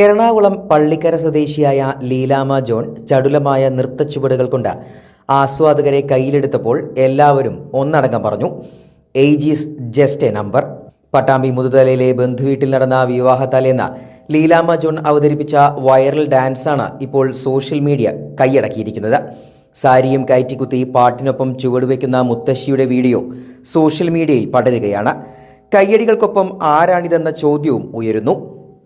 എറണാകുളം പള്ളിക്കര സ്വദേശിയായ ലീലാമ ജോൺ ചടുലമായ നൃത്തച്ചുവടുകൾ കൊണ്ട് ആസ്വാദകരെ കയ്യിലെടുത്തപ്പോൾ എല്ലാവരും ഒന്നടങ്കം പറഞ്ഞു age is just a number. Pattambi മുതുതലയിലെ ബന്ധുവീട്ടിൽ നടന്ന വിവാഹത്താലെന്ന ലീലാമ ജോൺ അവതരിപ്പിച്ച വൈറൽ ഡാൻസാണ് ഇപ്പോൾ സോഷ്യൽ മീഡിയ കൈയടക്കിയിരിക്കുന്നത്. സാരിയും കയറ്റിക്കുത്തി പാട്ടിനൊപ്പം ചുവടുവെക്കുന്ന മുത്തശ്ശിയുടെ വീഡിയോ സോഷ്യൽ മീഡിയയിൽ പടരുകയാണ്. കയ്യടികൾക്കൊപ്പം ആരാണിതെന്ന ചോദ്യവും ഉയരുന്നു.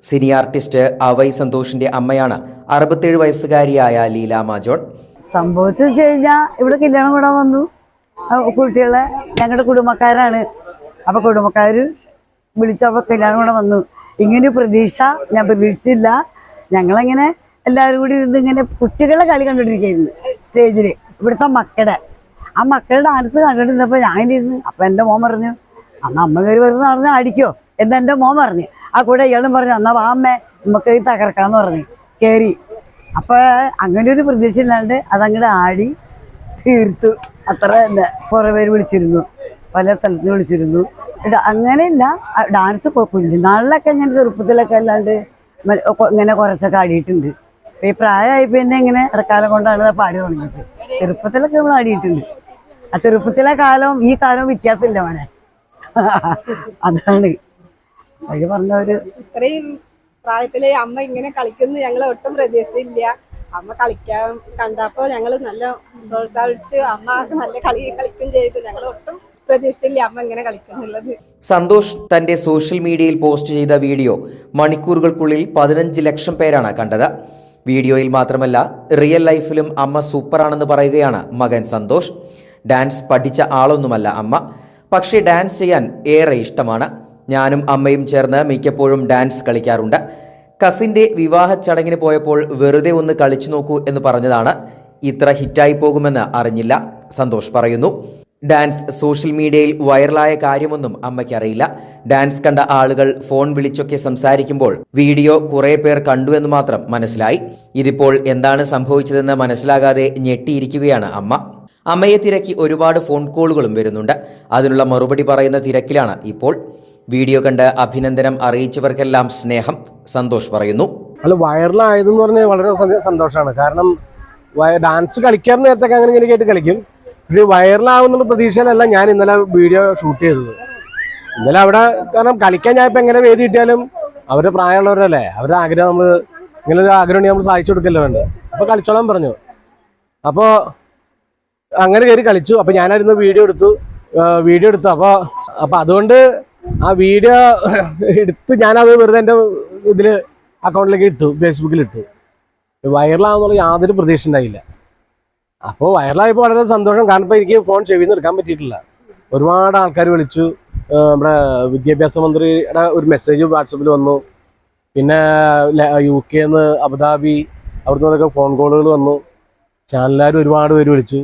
സിനി ആർട്ടിസ്റ്റ് അവൈ സന്തോഷിന്റെ അമ്മയാണ് അറുപത്തേഴ് വയസ്സുകാരിയായ ലീല മാജോൺ സംഭവിച്ചു വെച്ച് കഴിഞ്ഞാൽ ഇവിടെ കല്യാണം കൂടാൻ വന്നു. കുട്ടികളെ ഞങ്ങളുടെ കുടുംബക്കാരാണ്. അപ്പൊ കുടുംബക്കാർ വിളിച്ചപ്പോൾ കല്യാണം കൂടെ വന്നു. ഇങ്ങനെ പ്രതീക്ഷ ഞാൻ പ്രതീക്ഷിച്ചില്ല. ഞങ്ങളങ്ങനെ എല്ലാവരും കൂടി ഇരുന്ന് ഇങ്ങനെ കുട്ടികളെ കളി കണ്ടുകൊണ്ടിരിക്കുകയായിരുന്നു സ്റ്റേജിൽ ഇവിടുത്തെ മക്കളുടെ. ആ മക്കളുടെ ഡാൻസ് കണ്ടുകൊണ്ടിരുന്നപ്പോൾ ഞാനിരുന്ന് അപ്പം എന്റെ മോൻ പറഞ്ഞു അന്ന് അമ്മ കയറി വരുന്ന പറഞ്ഞാൽ അടിക്കോ എന്ന് എന്റെ മോൻ പറഞ്ഞു. ആ കൂടെ ഇയാളും പറഞ്ഞു അന്നാ വാമ്മേ നമുക്ക് തകർക്കാന്ന് പറഞ്ഞു. കയറി അപ്പൊ അങ്ങനെ ഒരു പ്രതീക്ഷ ഇല്ലാണ്ട് അതങ്ങോട്ട് ആടി തീർത്തു. അത്ര തന്നെ. കുറേ പേര് വിളിച്ചിരുന്നു. പല സ്ഥലത്ത് വിളിച്ചിരുന്നു. അങ്ങനെയല്ല ഡാൻസ് കുഞ്ഞുനാളിലൊക്കെ ഞാൻ ചെറുപ്പത്തിലൊക്കെ അല്ലാണ്ട് ഇങ്ങനെ കുറച്ചൊക്കെ ആടിയിട്ടുണ്ട്. ഈ പ്രായമായി പിന്നെ ഇങ്ങനെ ഇടക്കാലം കൊണ്ടാണ് പാടി തുടങ്ങിയത്. ചെറുപ്പത്തിലൊക്കെ നമ്മൾ ആടിയിട്ടുണ്ട്. ആ ചെറുപ്പത്തിലെ കാലവും ഈ കാലവും വ്യത്യാസമില്ല മോനെ. അതാണ്. അവർ പറഞ്ഞ ഒരു ഇത്രയും പ്രായത്തിൽ അമ്മ ഇങ്ങനെ കളിക്കുന്നു ഞങ്ങൾ ഒട്ടും പ്രതീക്ഷയില്ല അമ്മ കളിക്കാൻ കണ്ടപ്പോ ഞങ്ങൾ നല്ല പ്രോത്സാഹിച്ചു അമ്മ നല്ല കളി കളിക്കും ചെയ്തു. ഞങ്ങൾ ഒട്ടും അമ്മ ഇങ്ങനെ കളിക്കുന്നുള്ളത്. സന്തോഷ് തന്റെ സോഷ്യൽ മീഡിയയിൽ പോസ്റ്റ് ചെയ്ത വീഡിയോ മണിക്കൂറുകൾക്കുള്ളിൽ പതിനഞ്ച് ലക്ഷം പേരാണ് കണ്ടത്. വീഡിയോയിൽ മാത്രമല്ല റിയൽ ലൈഫിലും അമ്മ സൂപ്പറാണെന്ന് പറയുകയാണ് മകൻ സന്തോഷ്. ഡാൻസ് പഠിച്ച ആളൊന്നുമല്ല അമ്മ. പക്ഷേ ഡാൻസ് ചെയ്യാൻ ഏറെ ഇഷ്ടമാണ്. ഞാനും അമ്മയും ചേർന്ന് മിക്കപ്പോഴും ഡാൻസ് കളിക്കാറുണ്ട്. കസിന്റെ വിവാഹ ചടങ്ങിന് പോയപ്പോൾ വെറുതെ ഒന്ന് കളിച്ചു നോക്കൂ എന്ന് പറഞ്ഞതാണ് ഇത്ര ഹിറ്റായി പോകുമെന്ന് അറിഞ്ഞില്ല. സന്തോഷ് പറയുന്നു. ഡാൻസ് സോഷ്യൽ മീഡിയയിൽ വൈറലായ കാര്യമൊന്നും അമ്മയ്ക്ക് അറിയില്ല. ഡാൻസ് കണ്ട ആളുകൾ ഫോൺ വിളിച്ചൊക്കെ സംസാരിക്കുമ്പോൾ വീഡിയോ കുറേ പേർ കണ്ടു എന്ന് മാത്രം മനസ്സിലായി. ഇതിപ്പോൾ എന്താണ് സംഭവിച്ചതെന്ന് മനസ്സിലാകാതെ ഞെട്ടിയിരിക്കുകയാണ് അമ്മ. അമ്മയെ തിരക്കി ഒരുപാട് ഫോൺ കോളുകളും വരുന്നുണ്ട്. അതിനുള്ള മറുപടി പറയുന്ന തിരക്കിലാണ് ഇപ്പോൾ. വീഡിയോ കണ്ട് അഭിനന്ദനം അറിയിച്ചവർക്കെല്ലാം സ്നേഹം. സന്തോഷ് പറയുന്നു. അല്ല വൈറലായതെന്ന് പറഞ്ഞാൽ വളരെ സന്ത- സന്തോഷമാണ് കാരണം ഡാൻസ് കളിക്കാൻ നേരത്തൊക്കെ അങ്ങനെ ഇങ്ങനെ കേട്ട് കളിക്കും. പക്ഷേ വൈറലാവുന്നുള്ള പ്രതീക്ഷയിലല്ല ഞാൻ ഇന്നലെ വീഡിയോ ഷൂട്ട് ചെയ്തത്. ഇന്നലെ അവിടെ കാരണം കളിക്കാൻ ഞാൻ ഇപ്പം എങ്ങനെ വേദി കിട്ടിയാലും അവരുടെ പ്രായമുള്ളവരല്ലേ? അവരുടെ ആഗ്രഹം നമ്മൾ ഇങ്ങനെ ഒരു ആഗ്രഹം നമ്മൾ സാധിച്ചു കൊടുക്കല്ലോ വേണ്ട? അപ്പോൾ കളിച്ചോളാൻ പറഞ്ഞു. അപ്പോൾ അങ്ങനെ കയറി കളിച്ചു. അപ്പോൾ ഞാനായിരുന്നു വീഡിയോ എടുത്തു. വീഡിയോ എടുത്തു. അപ്പോൾ അപ്പോൾ അതുകൊണ്ട് ആ വീഡിയോ എടുത്ത് ഞാനത് വെറുതെ എന്റെ ഇതിൽ അക്കൗണ്ടിലേക്ക് ഇട്ടു ഫേസ്ബുക്കിൽ ഇട്ടു. വൈറലാകുന്നുള്ള യാതൊരു പ്രതീക്ഷ ഉണ്ടായില്ല. അപ്പോൾ വൈറലായപ്പോൾ വളരെ സന്തോഷം. കാരണം ഇപ്പോൾ എനിക്ക് ഫോൺ ചെവിയിൽ നിന്ന് എടുക്കാൻ പറ്റിയിട്ടില്ല. ഒരുപാട് ആൾക്കാർ വിളിച്ചു. നമ്മുടെ വിദ്യാഭ്യാസ മന്ത്രിയുടെ ഒരു മെസ്സേജ് വാട്സപ്പിൽ വന്നു. പിന്നെ യു കെ നിന്ന് അബുദാബി അവിടുന്ന് നിന്നൊക്കെ ഫോൺ കോളുകൾ വന്നു. ചാനലുകാർ ഒരുപാട് പേര് വിളിച്ചു.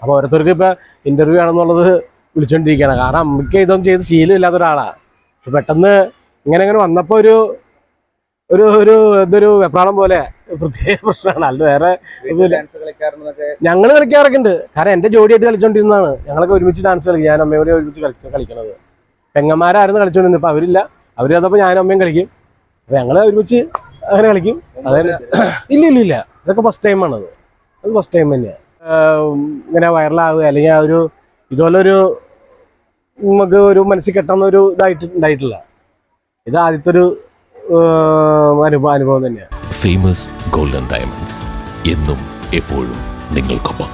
അപ്പോൾ ഓരോരുത്തർക്ക് ഇപ്പോൾ ഇന്റർവ്യൂ ആണെന്നുള്ളത് വിളിച്ചുകൊണ്ടിരിക്കുകയാണ് കാരണം അമ്മയ്ക്ക് ഇതൊന്നും ചെയ്ത് ശീലമില്ലാത്ത ഒരാളാണ് പെട്ടെന്ന് ഇങ്ങനെ ഇങ്ങനെ വന്നപ്പോൾ ഒരു ഒരു ഒരു എന്തൊരു വെപ്രാളം പോലെ പ്രത്യേക പ്രശ്നമാണ്. അല്ല വേറെ ഞങ്ങൾ കളിക്കാറൊക്കെ ഉണ്ട് കാരണം എന്റെ ജോഡിയായിട്ട് കളിച്ചോണ്ടിരുന്നതാണ്. ഞങ്ങളൊക്കെ ഒരുമിച്ച് ഡാൻസ് കളിക്കും. ഞാൻ അമ്മയോട് ഒരുമിച്ച് കളിക്കും കളിക്കണത്. പെങ്ങന്മാരായിരുന്നു കളിച്ചോണ്ടിരുന്നത്. ഇപ്പം അവരില്ല. അവർ വന്നപ്പോൾ ഞാനും അമ്മയും കളിക്കും. അപ്പം ഞങ്ങൾ ഒരുമിച്ച് അങ്ങനെ കളിക്കും. അതായത് ഇല്ല ഇല്ല ഇല്ല. ഇതൊക്കെ ഫസ്റ്റ് ടൈമാണത് അത് ഫസ്റ്റ് ടൈം തന്നെയാണ് ഇങ്ങനെ വൈറലാവുക അല്ലെങ്കിൽ ആ ഒരു ഇതുപോലൊരു നമുക്ക് ഒരു മനസ്സിൽ കെട്ടുന്ന ഒരു ഇതായിട്ട് ഉണ്ടായിട്ടില്ല. ഇത് ആദ്യത്തെ ഒരു അനുഭവം അനുഭവം തന്നെയാണ്. ഫേമസ് ഗോൾഡൻ ഡയമണ്ട്സ് എന്നും എപ്പോഴും നിങ്ങൾക്കൊപ്പം.